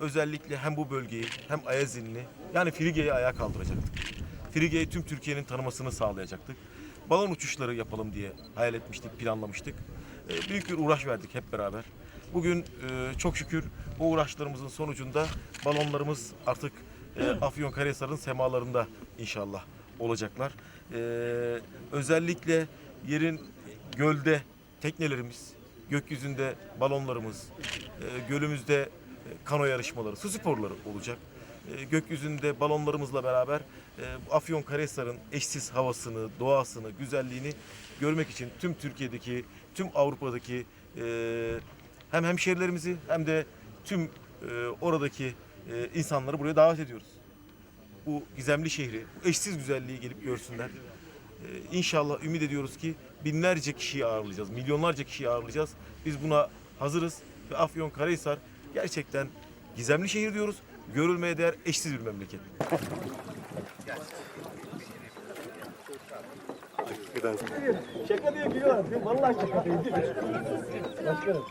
özellikle hem bu bölgeyi hem Ayazinli yani Frige'yi ayağa kaldıracaktık. Frige'yi tüm Türkiye'nin tanımasını sağlayacaktık. Balon uçuşları yapalım diye hayal etmiştik, planlamıştık. E, büyük bir uğraş verdik hep beraber. Bugün e, çok şükür bu uğraşlarımızın sonucunda balonlarımız artık e, Afyonkarahisar'ın semalarında inşallah olacaklar. E, özellikle yerin gölde teknelerimiz, gökyüzünde balonlarımız, e, gölümüzde kano yarışmaları, su sporları olacak. E, gökyüzünde balonlarımızla beraber e, bu Afyonkarahisar'ın eşsiz havasını, doğasını, güzelliğini görmek için tüm Türkiye'deki, tüm Avrupa'daki e, hem hemşehrilerimizi hem de tüm oradaki insanları buraya davet ediyoruz. Bu gizemli şehri, bu eşsiz güzelliği gelip görsünler. İnşallah ümit ediyoruz ki binlerce kişiyi ağırlayacağız, milyonlarca kişiyi ağırlayacağız. Biz buna hazırız ve Afyonkarahisar gerçekten gizemli şehir diyoruz. Görülmeye değer eşsiz bir memleket. Şaka diye gülüyorlar. Vallahi şaka değil. Başkanım.